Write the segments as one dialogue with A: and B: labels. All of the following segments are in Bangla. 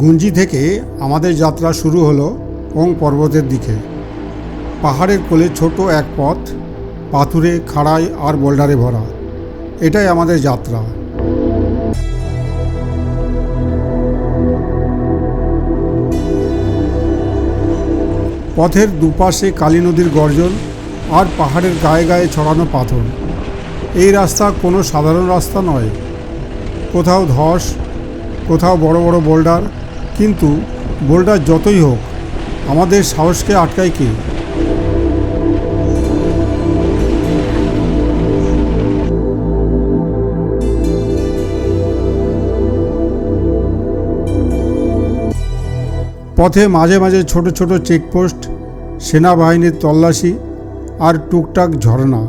A: গুঞ্জি থেকে আমাদের যাত্রা শুরু হলো ওং পর্বতের দিকে। পাহাড়ের কোলে ছোট এক পথ, পাথুরে খাড়াই আর বোল্ডারে ভরা। এটাই আমাদের যাত্রা। পথের দুপাশে কালী নদীর গর্জন আর পাহাড়ের গায়ে গায়ে ছড়ানো পাথর। এই রাস্তা কোনো সাধারণ রাস্তা নয়। কোথাও ধস, কোথাও বড় বড় বোল্ডার কিন্তু বোল্ডার যতই হোক, আমাদের সাহসকে আটকায় কে? পথে মাঝে মাঝে ছোট ছোট চেকপোস্ট, সেনাবাহিনীর তল্লাশি আর টুকটাক ঝর্ণা।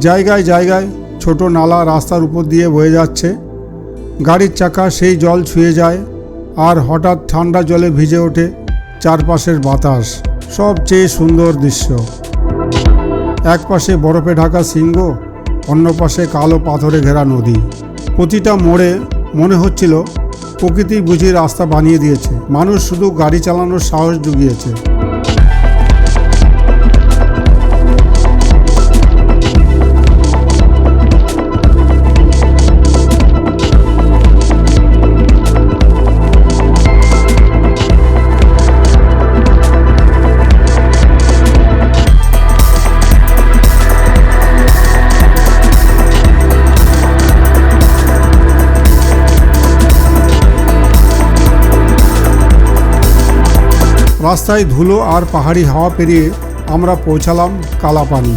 A: জায়গায় জায়গায় ছোট নালা রাস্তার উপর দিয়ে বয়ে যাচ্ছে। গাড়ির চাকা সেই জল ছুঁয়ে যায়। আর হঠাৎ ঠান্ডা জলে ভিজে ওঠে চারপাশের বাতাস। সবচেয়ে সুন্দর দৃশ্য। এক পাশে বরফে ঢাকা সিংহ অন্য পাশে কালো পাথরে ঘেরা নদী। প্রতিটা মোড়ে মনে হচ্ছিল, প্রকৃতি বুঝি রাস্তা বানিয়ে দিয়েছে। মানুষ শুধু গাড়ি চালানোর সাহস জুগিয়েছে। রাস্তায় ধুলো আর পাহাড়ি হাওয়া পেরিয়ে আমরা পৌঁছালাম কালাপানি।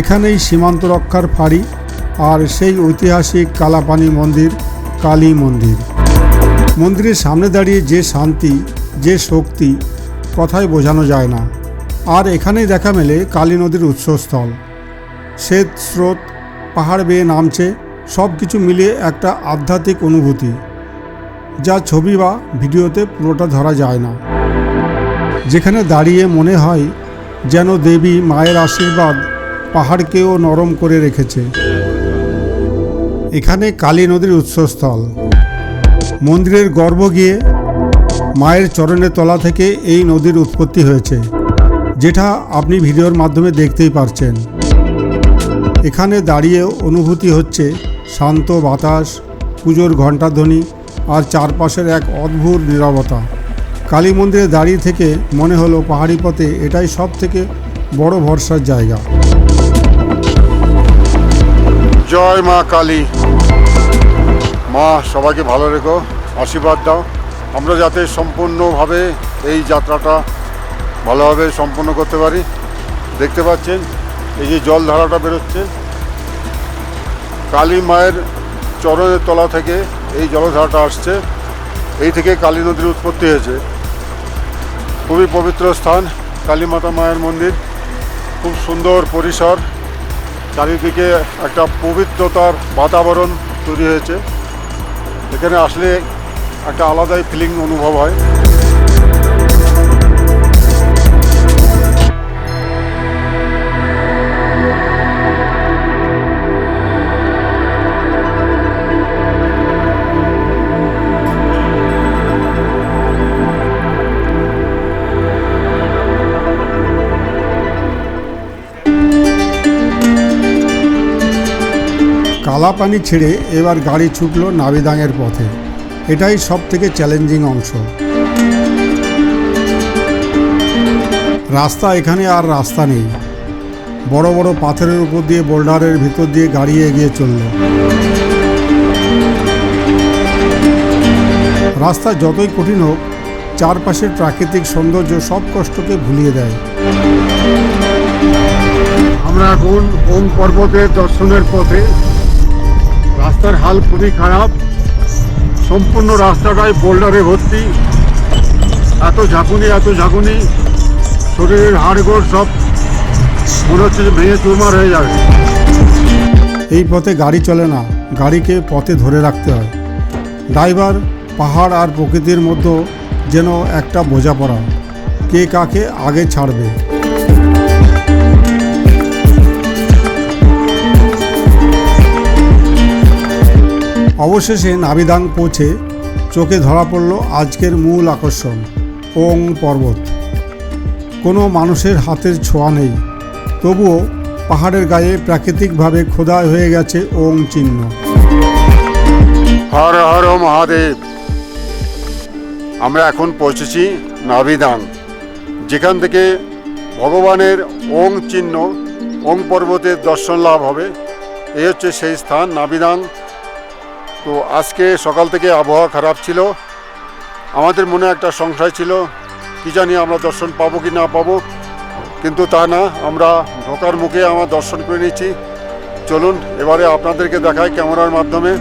A: এখানেই সীমান্ত রক্ষার ফাঁড়ি আর সেই ঐতিহাসিক কালাপানি মন্দির, কালী মন্দির। মন্দিরের সামনে দাঁড়িয়ে যে শান্তি, যে শক্তি কথায় বোঝানো যায় না। আর এখানেই দেখা মেলে কালী নদীর উৎসস্থল। শ্বেত স্রোত, পাহাড় বেয়ে নামছে সব কিছু মিলিয়ে একটা আধ্যাত্মিক অনুভূতি। যা ছবি বা ভিডিওতে পুরোটা ধরা যায় না। যেখানে দাঁড়িয়ে মনে হয় যেন দেবী মায়ের আশীর্বাদ পাহাড়কেও নরম করে রেখেছে। এখানে কালী নদীর উৎসস্থল। মন্দিরের গর্ভ গিয়ে মায়ের চরণের তলা থেকে এই নদীর উৎপত্তি হয়েছে, যেটা আপনি ভিডিওর মাধ্যমে দেখতেই পারছেন। এখানে দাঁড়িয়ে অনুভূতি হচ্ছে শান্ত বাতাস, পুজোর ঘণ্টাধ্বনি আর চারপাশের এক অদ্ভুত নিরবতা। কালী মন্দিরে দাঁড়িয়ে থেকে মনে হলো পাহাড়ি পথে এটাই সব থেকে বড় ভরসার জায়গা।
B: জয় মা কালী। মা, সবাইকে ভালো রেখো, আশীর্বাদ দাও। আমরা যাতে সম্পূর্ণভাবে এই যাত্রাটা ভালোভাবে সম্পন্ন করতে পারি। দেখতে পাচ্ছেন, এই যে জল ধারাটা বেরোচ্ছে। কালী মায়ের চরণের তলা থেকে এই জলধারাটা আসছে। এই থেকে কালী নদীর উৎপত্তি হয়েছে। খুবই পবিত্র স্থান, কালী মাতা মায়ের মন্দির। খুব সুন্দর পরিসর। চারিদিকে একটা পবিত্রতার বাতাবরণ তৈরি হয়েছে। এখানে আসলে একটা আলাদাই ফিলিং অনুভব হয়।
A: কালাপানি ছেড়ে এবার গাড়ি ছুটলো নাবিদাঙের পথে। এটাই সব থেকে চ্যালেঞ্জিং অংশ। রাস্তা এখানে আর রাস্তা নেই। বড় বড় পাথরের উপর দিয়ে বোল্ডারের ভিতর দিয়ে গাড়ি এগিয়ে চলল। রাস্তা যতই কঠিন হোক, চারপাশের প্রাকৃতিক সৌন্দর্য সব কষ্টকে ভুলিয়ে দেয়।
B: আমরা এখন ওম পর্বতের দর্শনের পথে রাস্তার হাল খুবই খারাপ। সম্পূর্ণ রাস্তাটাই বোল্ডারে ভর্তি। এত ঝাঁকুনি এত ঝাঁকুনি। শরীরের হাড়গোড় সব মনে হচ্ছে যে ভেঙে চুরমার হয়ে যাবে।
A: এই পথে গাড়ি চলে না, গাড়িকে পথে ধরে রাখতে হয়। ড্রাইভার পাহাড় আর প্রকৃতির মধ্যে যেন একটা বোঝাপড়া। কে কাকে আগে ছাড়বে? অবশেষে নাবিদাং পৌঁছে চোখে ধরা পড়ল আজকের মূল আকর্ষণ, ওং পর্বত। কোনো মানুষের হাতের ছোঁয়া নেই। তবুও পাহাড়ের গায়ে প্রাকৃতিকভাবে খোদা হয়ে গেছে ওং চিহ্ন।
B: হর হর মহাদেব। আমরা এখন পৌঁছেছি নাভিদাং যেখান থেকে ভগবানের ওং চিহ্ন, ওং পর্বতের দর্শন লাভ হবে। এই হচ্ছে সেই স্থান নাভিদাং তো আজকে সকাল থেকে আবহাওয়া খারাপ ছিল। আমাদের মনে একটা সংশয় ছিল, কি জানি আমরা দর্শন পাবো কি না পাবো। কিন্তু তা না, আমরা ঢোকার মুখে আমার দর্শন করে নিচ্ছি। চলুন, এবারে আপনাদেরকে দেখাই ক্যামেরার মাধ্যমে।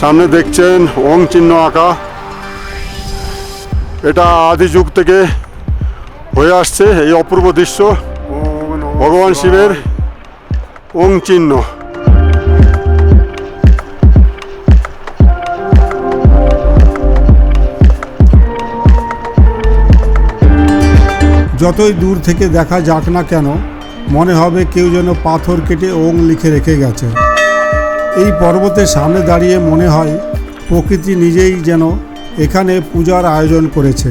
B: সামনে দেখছেন ওং চিহ্ন আঁকা। এটা আদি যুগ থেকে হয়ে আসছে, এই অপূর্ব দৃশ্য। ভগবান শিবের ওং চিহ্ন।
A: যতই দূর থেকে দেখা যাক না কেন, মনে হবে কেউ যেন পাথর কেটে ওং লিখে রেখে গেছে। এই পর্বতের সামনে দাঁড়িয়ে মনে হয় প্রকৃতি নিজেই যেন এখানে পূজার আয়োজন করেছে।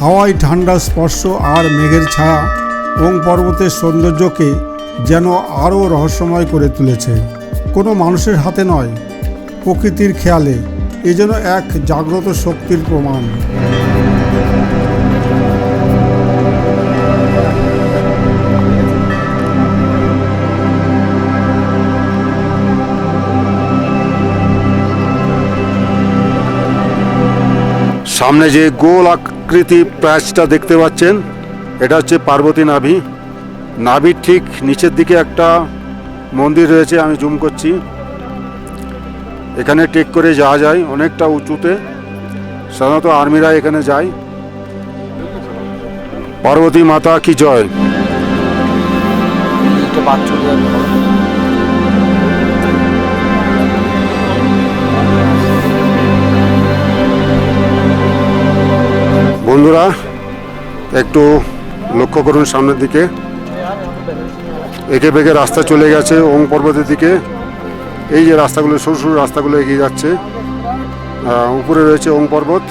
A: হাওয়ায় ঠান্ডা স্পর্শ আর মেঘের ছায়া ওং পর্বতের সৌন্দর্যকে যেন আরও রহস্যময় করে তুলেছে। কোনো মানুষের হাতে নয়, প্রকৃতির খেয়ালে এ যেন এক জাগ্রত শক্তির প্রমাণ।
B: সামনে যে গোল আকৃতি প্যাচটা দেখতে পাচ্ছেন, এটা হচ্ছে পার্বতী নাভি। নাভির ঠিক নিচের দিকে একটা মন্দির রয়েছে, আমি জুম করছি। এখানে টেক করে যাওয়া যায় অনেকটা উঁচুতে। সাধারণত আর্মিরা এখানে যায়। পার্বতী মাতা কি জয়?
C: বাচ্চা
B: একটু লক্ষ্য করুন সামনের দিকে। একে বেঁকে রাস্তা চলে গেছে ওং পর্বতের দিকে। এই যে রাস্তাগুলো, সরু সরু রাস্তাগুলো এগিয়ে যাচ্ছে। উপরে রয়েছে ওং পর্বত।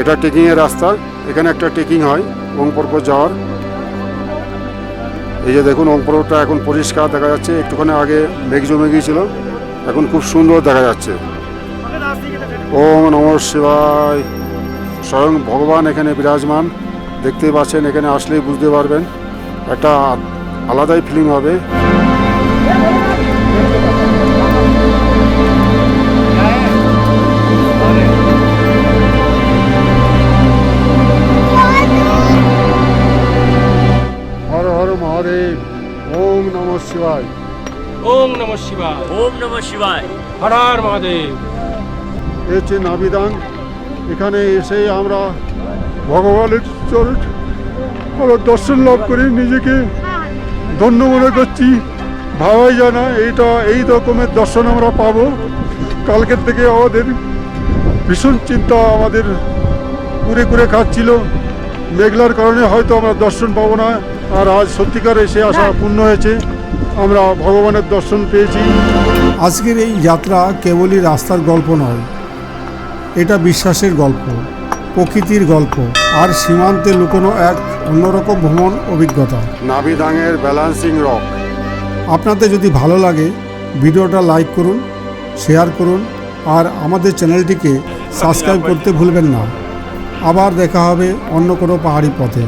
B: এটা ট্রেকিংয়ের রাস্তা। এখানে একটা ট্রেকিং হয় ওং পর্বত যাওয়ার। এই যে দেখুন, ওং পর্বতটা এখন পরিষ্কার দেখা যাচ্ছে। একটুখানি আগে মেঘ জমে গিয়েছিল, এখন খুব সুন্দর দেখা যাচ্ছে। ওম নম শিবায়। স্বয়ং ভগবান এখানে বিরাজমান। দেখতে পাচ্ছেন এখানে আসলেই বুঝতে পারবেন একটা আলাদাই ফিলিং হবে। হর হর মহাদেব ওম নম শিবায়।
D: ওম নম শিবায়।
C: ওম নম শিবায়।
D: হর হর মহাদেব।
B: এ হচ্ছে নাবিদান এখানে এসে আমরা ভগবানের চরণ আমরা দর্শন লাভ করে নিজেকে ধন্য মনে করছি। ভাবাই যায় না এইটা এই রকমের দর্শন আমরা পাবো। কালকের থেকে আমাদের ভীষণ চিন্তা আমাদের কুড়ে কুড়ে খাচ্ছিল। মেঘলার কারণে হয়তো আমরা দর্শন পাবো না আর আজ সত্যিকার এসে আসা পূর্ণ হয়েছে। আমরা ভগবানের দর্শন পেয়েছি।
A: আজকের এই যাত্রা কেবলই রাস্তার গল্প নয় এটা বিশ্বাসের গল্প প্রকৃতির গল্প আর সীমান্তে লুকোনো এক অন্যরকম ভ্রমণ অভিজ্ঞতা।
B: নাবিদাঙের ব্যালান্সিং রক
A: আপনাদের যদি ভালো লাগে ভিডিওটা লাইক করুন শেয়ার করুন আর আমাদের চ্যানেলটিকে সাবস্ক্রাইব করতে ভুলবেন না। আবার দেখা হবে অন্য কোনো পাহাড়ি পথে।